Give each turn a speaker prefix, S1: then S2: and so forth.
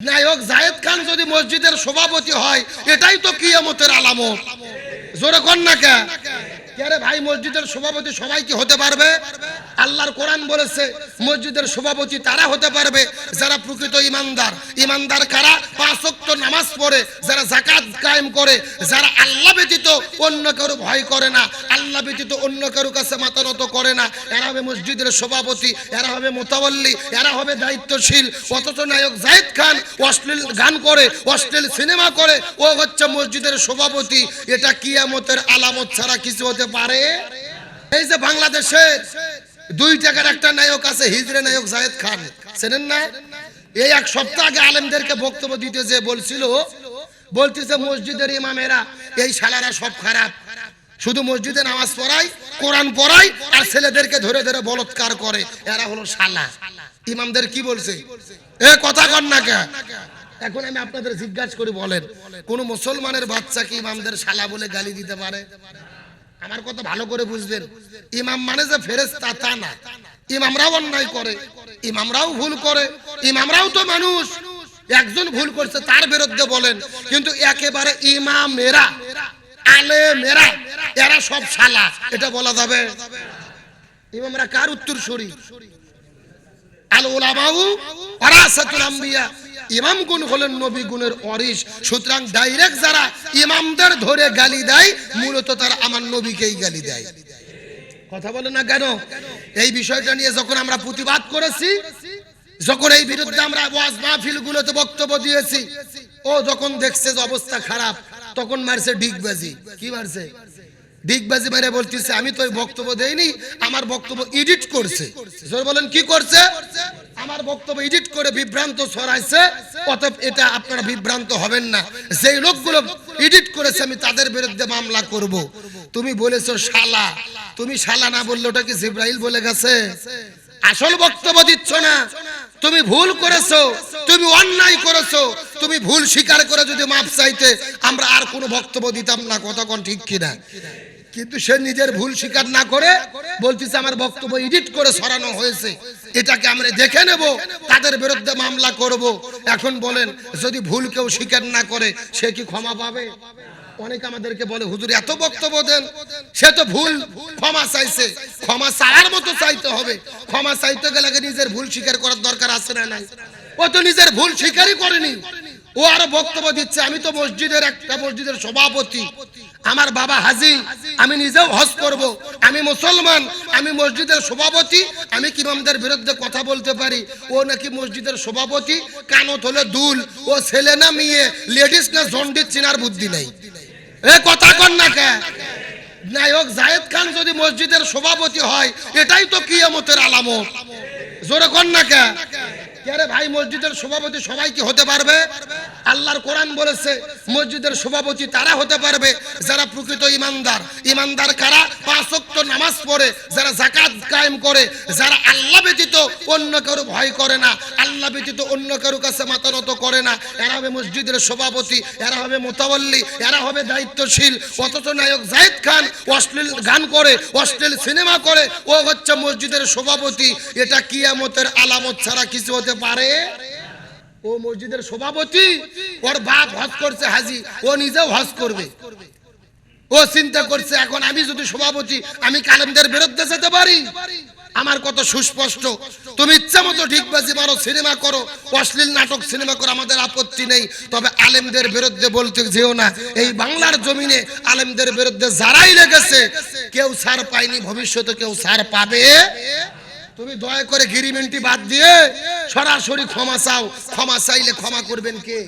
S1: নায়ক জায়েদ খান যদি মসজিদের সভাপতি হয়, এটাই তো কিয়ামতের আলামত। জোরে কর না কে? ভাই, মসজিদের সভাপতি সবাই কি হতে পারবে? আল্লাহর কোরআন বলেছে, মসজিদের সভাপতি তারা হতে পারবে যারা প্রকৃত ইমানদার। ইমানদার কারা? নামাজ পড়ে, যারা জাকাত কায়েম করে, যারা আল্লাহ ব্যতীত অন্য কারও ভয় করে না, আল্লাহ ব্যতীত অন্য কারও কাছে করে না। এরা হবে মসজিদের সভাপতি, এরা হবে মোতাবল্লি, এরা হবে দায়িত্বশীল। অথচ নায়ক জাহিদ খান অশ্লীল গান করে, অশ্লীল সিনেমা করে, ও হচ্ছে মসজিদের সভাপতি। এটা কিয়ামতের আলামত ছাড়া কিছু হতে পারে? এই যে বাংলাদেশের দুই টাকার একটা নায়ক আছে, হিজরে নায়ক জায়েদ খান। চেনেন না? এই এক সপ্তাহ আগে আলেমদেরকে বক্তব্য দিতে যে বলছিল, বলতেছে মসজিদের ইমামেরা, এই শালারা সব খারাপ। শুধু মসজিদে নামাজ পড়াই কোরআন পড়াই আর ছেলেদেরকে ধরে ধরে বলৎকার করে। এরা হলো শালা। ইমামদের কি বলছে? এ কথা কর না কে? এখন আমি আপনাদের জিজ্ঞাসা করি, বলেন, কোন মুসলমানের বাচ্চা কি ইমামদের শালা বলে গালি দিতে পারে? আমার কথা ভালো করে বুঝবেন ইমাম মানে যে ফেরেস্তা তা না। ইমামরাও অন্যায় করে, ইমামরাও ভুল করে, ইমামরাও তো মানুষ। একজন ভুল করছে, তার বিরুদ্ধে বলেন। কিন্তু একেবারে ইমামেরা আলে মেরা এরা সব শালা এটা বলা যাবে। ইমামরা কার উত্তর শরী আল ওলামাউ ওয়ারাসাতুল আম্বিয়া। ইমাম গুণ হলেন নবী গুণের অরিশ। সুতরাং ডাইরেক্ট যারা ইমামদের ধরে গালি দেয়, মূলত তারা আমার নবীকেই গালি দেয়। কথা বলে না কেন? এই বিষয়টা নিয়ে যখন আমরা প্রতিবাদ করেছি, যখন এই বিরুদ্ধে আমরা ওয়াজ মাহফিল গুলোতে বক্তব্য দিয়েছি, ও যখন দেখছে যে অবস্থা খারাপ, তখন মারছে ডিগবাজি। কি মারছে? ডিগবাজি মেরে বলতেছে, আমি তো ওই বক্তব্য দেইনি, আমার বক্তব্য এডিট করছে। বলেন, কি করছে? আমার বক্তব্য এডিট করে বিভ্রান্ত ছড়াইছে, অতএব এটা আপনারা বিভ্রান্ত হবেন না। যেই লোকগুলো এডিট করেছে, আমি তাদের বিরুদ্ধে মামলা করব। তুমি বলেছ শালা। তুমি শালা না বললে ওটা কি জিব্রাইল বলে গেছে? আসল বক্তব্য দিচ্ছ না। তুমি ভুল করেছ। তুমি অন্যায় করেছ। তুমি ভুল স্বীকার করে যদি মাপ চাইতে, আমরা আর কোনো বক্তব্য দিতাম না। কতক্ষণ ঠিক কিনা? কিন্তু সে নিজের ভুল স্বীকার না করে বলতেছে, আমার বক্তব্য এডিট করে সরানো হয়েছে। এটাকে আমরা দেখে নেব, তাদের বিরুদ্ধে মামলা করব। এখন বলেন, যদি ভুল কেউ স্বীকার না করে, সে কি ক্ষমা পাবে? অনেক আমাদেরকে বলে, হুজুর, এত বক্তব্য দেন, সে তো ভুল, ক্ষমা চাইছে। ক্ষমা চাওয়ার মতো চাইতে হবে। ক্ষমা চাইতে গেলে নিজের ভুল স্বীকার করার দরকার আছে না নাই? ও তো নিজের ভুল স্বীকারই করেনি। ও আরও বক্তব্য দিচ্ছে, আমি তো মসজিদের একটা মসজিদের সভাপতি। আমার বাবা হাজি, আমি নিজেও হজ করব। আমি মুসলমান, আমি মসজিদের সভাপতি, আমি কিমামদের বিরুদ্ধে কথা বলতে পারি? ও নাকি মসজিদের সভাপতি? কানত হলে দুল। ও ছেলে না মেয়ে, লেডিস না জন্ডিস, চিনার বুদ্ধি নেই। এ কথা কর না কে? নায়ক জায়েদ খান যদি মসজিদের সভাপতি হয়, এটাই তো কিয়ামতের আলামত। জোরে কর না কে? কে ভাই মসজিদের সভাপতি সবাই কি হতে পারবে? আল্লাহর কোরআন বলেছে, মসজিদের সভাপতি তারা হতে পারবে যারা প্রকৃত ইমানদার। ইমানদার কারা? পাঁচ ওয়াক্ত নামাজ পড়ে, যারা জাকাত কায়েম করে, যারা আল্লাহ ব্যতীত অন্য কারও ভয় করে না, আল্লাহ ব্যতীত অন্য কারও কাছে মাথা নত করে না। এরা হবে মসজিদের সভাপতি, এরা হবে মোতাবল্লি, এরা হবে দায়িত্বশীল। অথচ নায়ক জাহিদ খান অশ্লীল গান করে, অশ্লীল সিনেমা করে, ও হচ্ছে মসজিদের সভাপতি। এটা কিয়ামতের আলামত ছাড়া কিছু হতে পারে? ও মসজিদের সভাপতি, ওর বাপ হজ করছে হাজি, ও নিজেও হজ করবে। ও চিন্তা করছে, এখন আমি যদি সভাপতি, আমি কালেমদের বিরুদ্ধে যেতে পারি? আমার কত সুস্পষ্ট। তুমি ইচ্ছা মতো ঠিকবাজি মারো সিনেমা করো। অশ্লীল নাটক, সিনেমা করো আমাদের আপত্তি নেই। তবে আলেমদের বিরুদ্ধে বলতে যেও না, এই বাংলার জমিনে আলেমদের বিরুদ্ধে যারাই লেগেছে, কেউ ছাড় পায়নি, ভবিষ্যতে কেউ ছাড় পাবে। তুমি দয়া করে গিরিমেন্টি বাদ দিয়ে সরাসরি ক্ষমা চাও। ক্ষমা চাইলে ক্ষমা করবেন কে?